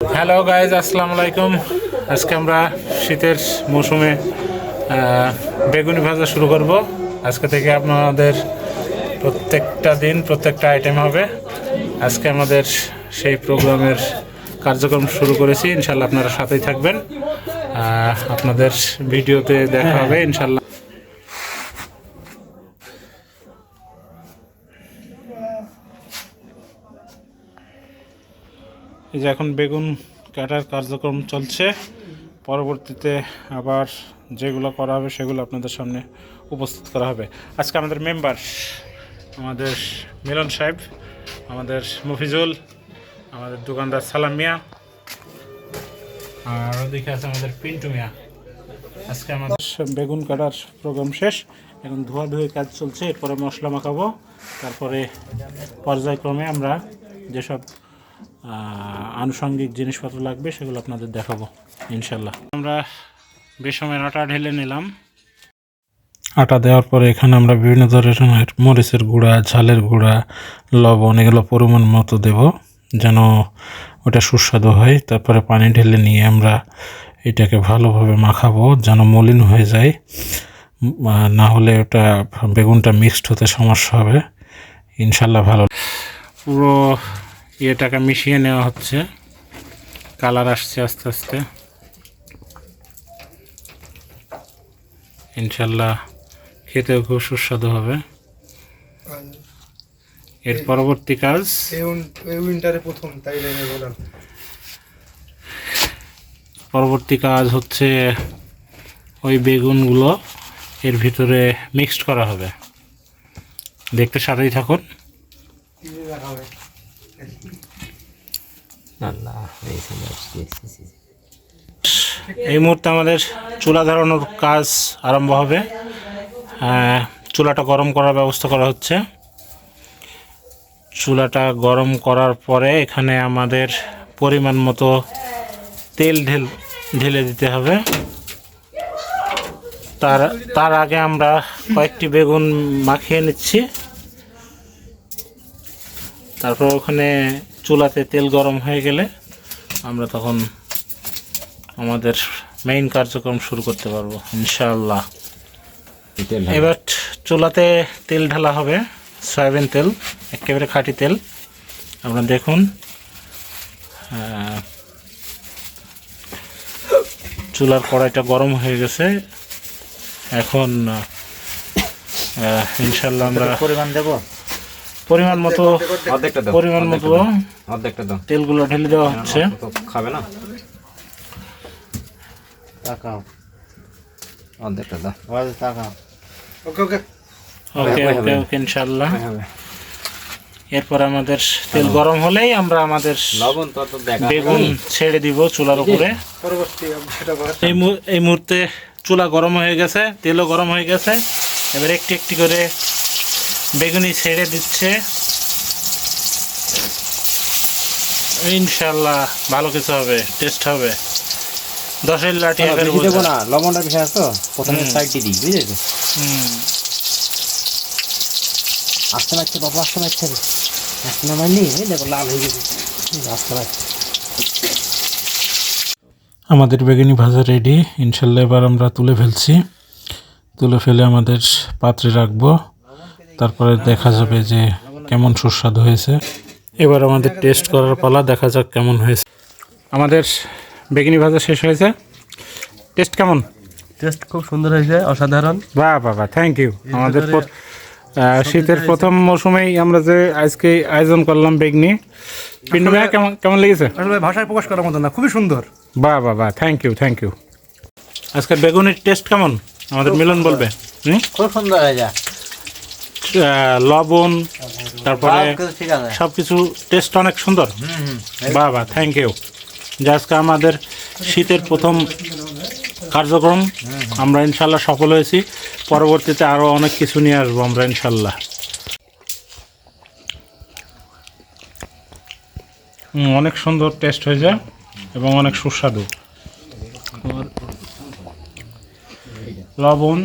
Hello guys আসসালামু আলাইকুম। আজকে আমরা শীতের মৌসুমে বেগুনি ভাজা শুরু করব। আজকে থেকে আপনাদের প্রত্যেকটা দিন প্রত্যেকটা আইটেম হবে। আজকে আমাদের সেই প্রোগ্রামের কার্যক্রম শুরু করেছি। ইনশাল্লাহ আপনারা সাথেই থাকবেন। আপনাদের ভিডিওতে দেখা হবে ইনশাল্লাহ এই যে এখন বেগুন কাটার কার্যক্রম চলছে। পরবর্তীতে আবার যেগুলো করা হবে সেগুলো আপনাদের সামনে উপস্থিত করা হবে। আজকে আমাদের মেম্বার আমাদের মিলন সাহেব, আমাদের মফিজুল, আমাদের দোকানদার সালাম মিয়া, আর ওদিকে আছে আমাদের পিন্টু মিয়া। আজকে আমাদের বেগুন কাটার প্রোগ্রাম শেষ। এখন ধোয়া ধুয়ে কাজ চলছে, এরপরে মশলা মাখাবো। তারপরে পর্যায়ক্রমে আমরা যেসব আনুষঙ্গিক জিনিসপত্র লাগবে, সেগুলো আপনাদের দেখাবো, ইনশাল্লাহ। আমরা বেসময়ের আটা ঢেলে নিলাম। আটা দেওয়ার পরে এখানে আমরা বিভিন্ন ধরনের মরিচের গুঁড়া, ঝালের গুঁড়া, লবণ এগুলো পরিমাণ মতো দেব, যেন ওটা সুস্বাদু হয়। তারপরে পানি ঢেলে নিয়ে আমরা এটাকে ভালোভাবে মাখাবো, যেন মলিন হয়ে যায়। না হলে ওটা বেগুনটা মিক্সড হতে সমস্যা হবে। ইনশাল্লাহ ভালো। পুরো ইয়েটাকে মিশিয়ে নেওয়া হচ্ছে। কালার আসছে আস্তে আস্তে। ইনশাল্লাহ খেতেও খুব সুস্বাদু হবে। এর পরবর্তী কাজ। উইন্টারে প্রথম তাই বললাম পরবর্তী কাজ হচ্ছে ওই বেগুনগুলো এর ভিতরে মিক্সড করা হবে। দেখতে সাথেই থাকুন। এই মুহূর্তে আমাদের চুলা ধরানোর কাজ আরম্ভ হবে। আহ, চুলাটা গরম করার ব্যবস্থা করা হচ্ছে। চুলাটা গরম করার পরে এখানে আমাদের পরিমাণ মতো তেল ঢেল ঢেলে দিতে হবে। তার তার আগে আমরা কয়েকটি বেগুন মাখিয়ে নিচ্ছি। তারপর ওখানে চুলাতে তেল গরম হয়ে গেলে আমরা তখন আমাদের মেইন কার্যক্রম শুরু করতে পারব ইনশাআল্লাহ। এবার চুলাতে তেল ঢালা হবে সয়াবিন তেল একেবারে খাঁটি তেল। আপনারা দেখুন চুলার কড়াইটা গরম হয়ে গেছে। এখন ইনশাল্লাহ আমরা পরিমাণ দেবো? পরিমাণ মতো অর্ধেকটা দাও পরিমাণ মতো অর্ধেকটা দাও তেলগুলো ঢেলে দেওয়া হচ্ছে। খাবে না? তাকাও অর্ধেকটা দাও তাকাও ওকে ওকে। ওকে ওকে ওকে ইনশাল্লাহ এরপর আমাদের তেল গরম হলেই আমরা আমাদের লবণ তো তো বেগুন ছেড়ে দিব চুলার উপরে। এই মুহূর্তে চুলা গরম হয়ে গেছে তেলও গরম হয়ে গেছে। এবার একটি একটি করে বেগুনি ছেড়ে দিচ্ছে। ইনশাল্লাহ ভালো কিছু হবে টেস্ট হবে। দশের লাঠি দেবো না লবণটা বেশি আছে তো প্রথমে সাইডটি দিই বুঝেছ? হুম। আসতে লাগছে বাবা আসতে লাগছে আসতে না মারলি দেখো লাল হয়ে গেছে। আসতে লাগছে আমাদের বেগুনি ভাজা রেডি ইনশাল্লাহ এবার আমরা তুলে ফেলছি। তুলে ফেলে আমাদের পাত্রে রাখব। তারপরে দেখা যাবে যে কেমন সুস্বাদু হয়েছে। এবার আমাদের টেস্ট করার পালা দেখা যাক কেমন হয়েছে। আমাদের বেগুনি ভাজা শেষ হয়েছে। টেস্ট কেমন? টেস্ট খুব সুন্দর হয়েছে অসাধারণ। বাহ বাবা থ্যাংক ইউ আমাদের শীতের প্রথম মৌসুমেই আমরা যে আজকে আয়োজন করলাম বেগনি। পিন্টু ভাইয়া কেমন কেমন লেগেছে? ভাষায় প্রকাশ করার মতো না খুবই সুন্দর। বাহ বাহ বাহ থ্যাংক ইউ থ্যাংক ইউ আজকের বেগুনের টেস্ট কেমন? আমাদের মিলন বলবে। হুম? খুব সুন্দর হয়ে যায় লবণ তারপরে সব কিছু টেস্ট অনেক সুন্দর। বাহ বাহ থ্যাংক ইউ যে আজকে আমাদের শীতের প্রথম কার্যক্রম। আমরা ইনশাল্লাহ সফল হয়েছি। পরবর্তীতে আরও অনেক কিছু নিয়ে আসব আমরা ইনশাল্লাহ। অনেক সুন্দর টেস্ট হয়েছে এবং অনেক সুস্বাদু। লবণ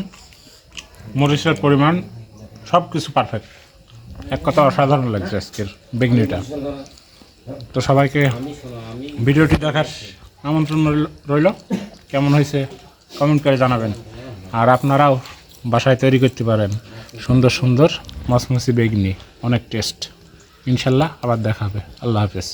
মরিচের পরিমাণ। সব কিছু পারফেক্ট এক কথা অসাধারণ লাগছে আজকের বেগনিটা। তো সবাইকে ভিডিওটি দেখার আমন্ত্রণ রইল কেমন হয়েছে কমেন্ট করে জানাবেন। আর আপনারাও বাসায় তৈরি করতে পারেন সুন্দর সুন্দর মসমসি বেগনি। অনেক টেস্ট ইনশাল্লাহ আবার দেখা হবে। আল্লাহ হাফেজ।